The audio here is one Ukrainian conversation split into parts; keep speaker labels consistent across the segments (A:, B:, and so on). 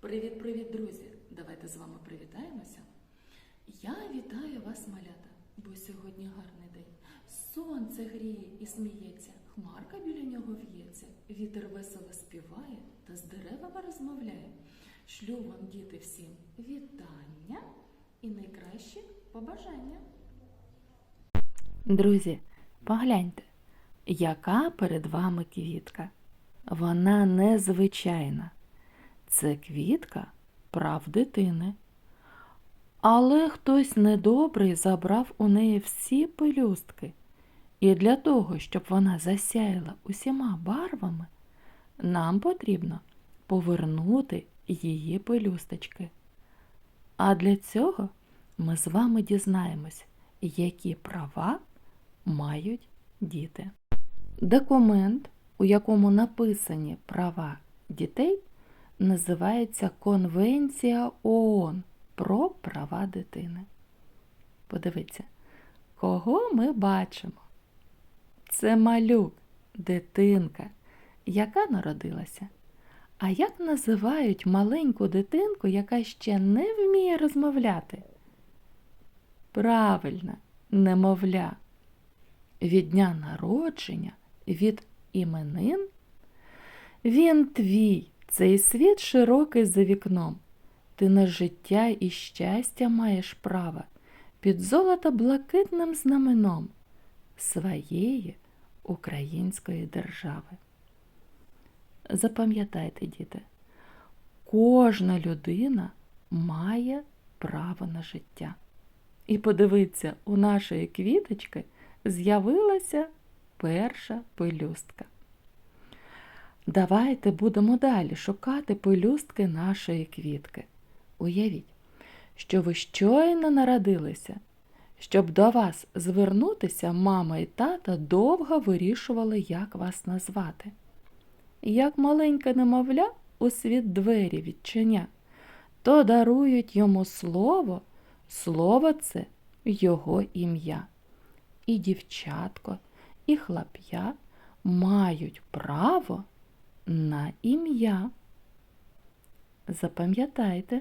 A: Привіт-привіт, друзі! Давайте з вами привітаємося. Я вітаю вас, малята, бо сьогодні гарний день. Сонце гріє і сміється, хмарка біля нього в'ється, вітер весело співає та з деревами розмовляє. Шлю вам, діти, всім вітання і найкращі побажання.
B: Друзі, погляньте, яка перед вами квітка. Вона незвичайна. Це квітка прав дитини. Але хтось недобрий забрав у неї всі пелюстки. І для того, щоб вона засяяла усіма барвами, нам потрібно повернути її пелюсточки. А для цього ми з вами дізнаємось, які права мають діти. Документ, у якому написані права дітей, називається Конвенція ООН про права дитини. Подивіться, кого ми бачимо? Це малюк, дитинка, яка народилася. А як називають маленьку дитинку, яка ще не вміє розмовляти? Правильно, немовля. Від дня народження, від іменин. Він твій, цей світ широкий за вікном. Ти на життя і щастя маєш право під золото блакитним знаменом своєї української держави. Запам'ятайте, діти, кожна людина має право на життя. І подивіться, у нашої квіточки з'явилася перша пелюстка. Давайте будемо далі шукати пелюстки нашої квітки. Уявіть, що ви щойно народилися. Щоб до вас звернутися, мама і тата довго вирішували, як вас назвати. Як маленьке немовля у світ двері відчиня, то дарують йому слово, слово це його ім'я. І дівчатко, і хлоп'я мають право на ім'я. Запам'ятайте,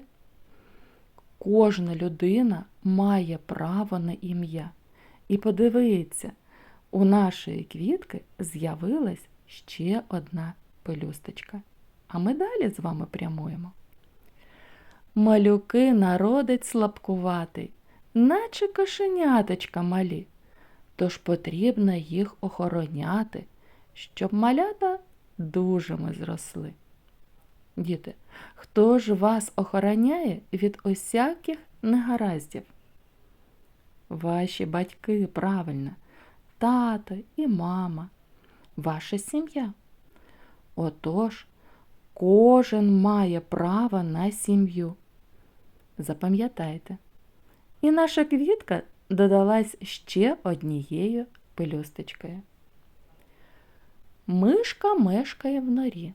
B: кожна людина має право на ім'я. І подивіться, у нашої квітки з'явилась ще одна пелюсточка. А ми далі з вами прямуємо. Малюки народить слабкуватий, наче кошеняточка малі. Тож потрібно їх охороняти, щоб малята дужими зросли. Діти, хто ж вас охороняє від усяких негараздів? Ваші батьки, правильно, тато і мама, ваша сім'я. Отож, кожен має право на сім'ю. Запам'ятайте. І наша квітка додалась ще однією пелюсточкою. Мишка мешкає в норі.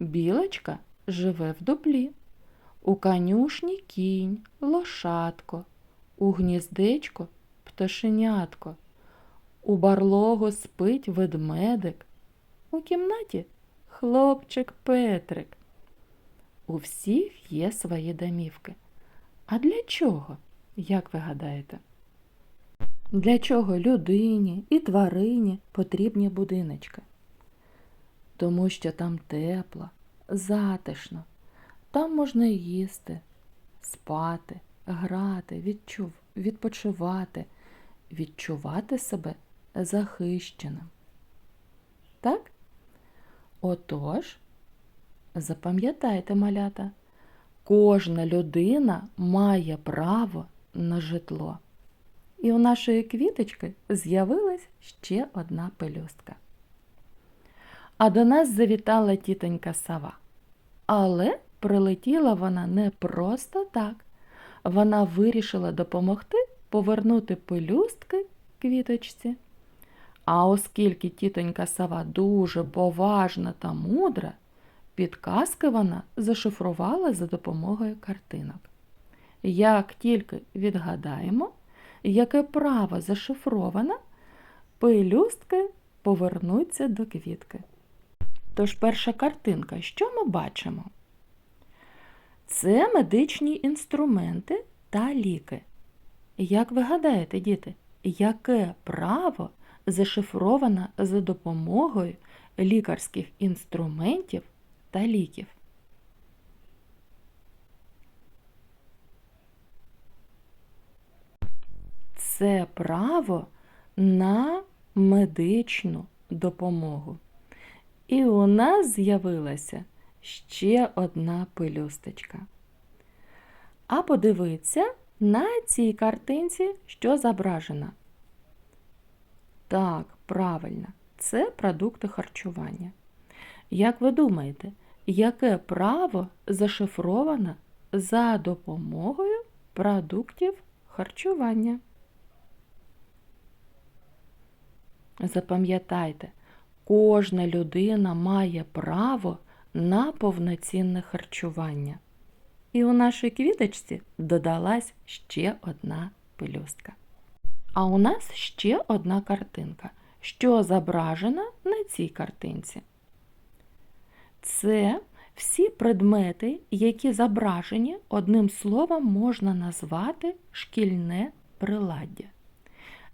B: Білочка живе в дуплі. У конюшні кінь, лошадко, у гніздечко пташенятко, у барлогу спить ведмедик, у кімнаті хлопчик Петрик. У всіх є свої домівки. А для чого, як ви гадаєте? Для чого людині і тварині потрібні будиночки? Тому що там тепло, затишно, там можна їсти, спати, грати, відчув, відпочивати, відчувати себе захищеним. Так? Отож, запам'ятайте, малята, кожна людина має право на житло. І у нашої квіточки з'явилась ще одна пелюстка. А до нас завітала тітонька сова. Але прилетіла вона не просто так. Вона вирішила допомогти повернути пелюстки квіточці. А оскільки тітонька сова дуже поважна та мудра, підказки вона зашифрувала за допомогою картинок. Як тільки відгадаємо, яке право зашифровано, пелюстки повернуться до квітки. Тож перша картинка, що ми бачимо? Це медичні інструменти та ліки. Як ви гадаєте, діти, яке право зашифровано за допомогою лікарських інструментів та ліків? Це право на медичну допомогу. І у нас з'явилася ще одна пелюсточка. А подивіться на цій картинці, що зображено. Так, правильно, це продукти харчування. Як ви думаєте, яке право зашифровано за допомогою продуктів харчування? Запам'ятайте, кожна людина має право на повноцінне харчування. І у нашій квіточці додалась ще одна пелюстка. А у нас ще одна картинка, що зображена на цій картинці. Це всі предмети, які зображені одним словом можна назвати шкільне приладдя.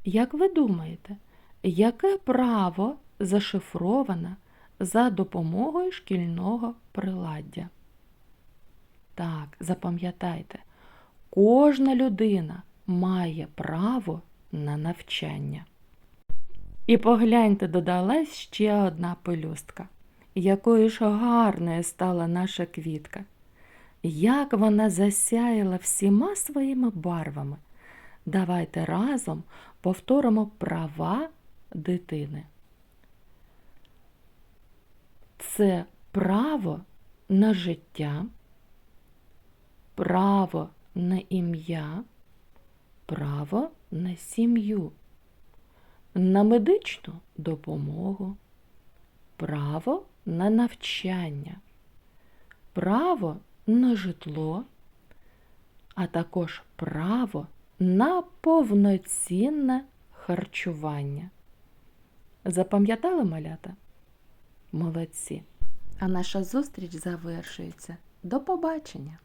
B: Як ви думаєте, яке право зашифровано за допомогою шкільного приладдя? Так, запам'ятайте, кожна людина має право на навчання. І погляньте, додалась ще одна пелюстка. Якою ж гарною стала наша квітка. Як вона засяяла всіма своїми барвами. Давайте разом повторимо права дитини. Це право на життя, право на ім'я, право на сім'ю, на медичну допомогу, право на навчання, право на житло, а також право на повноцінне харчування. Запам'ятали малята? Молодці. А наша зустріч завершується. До побачення!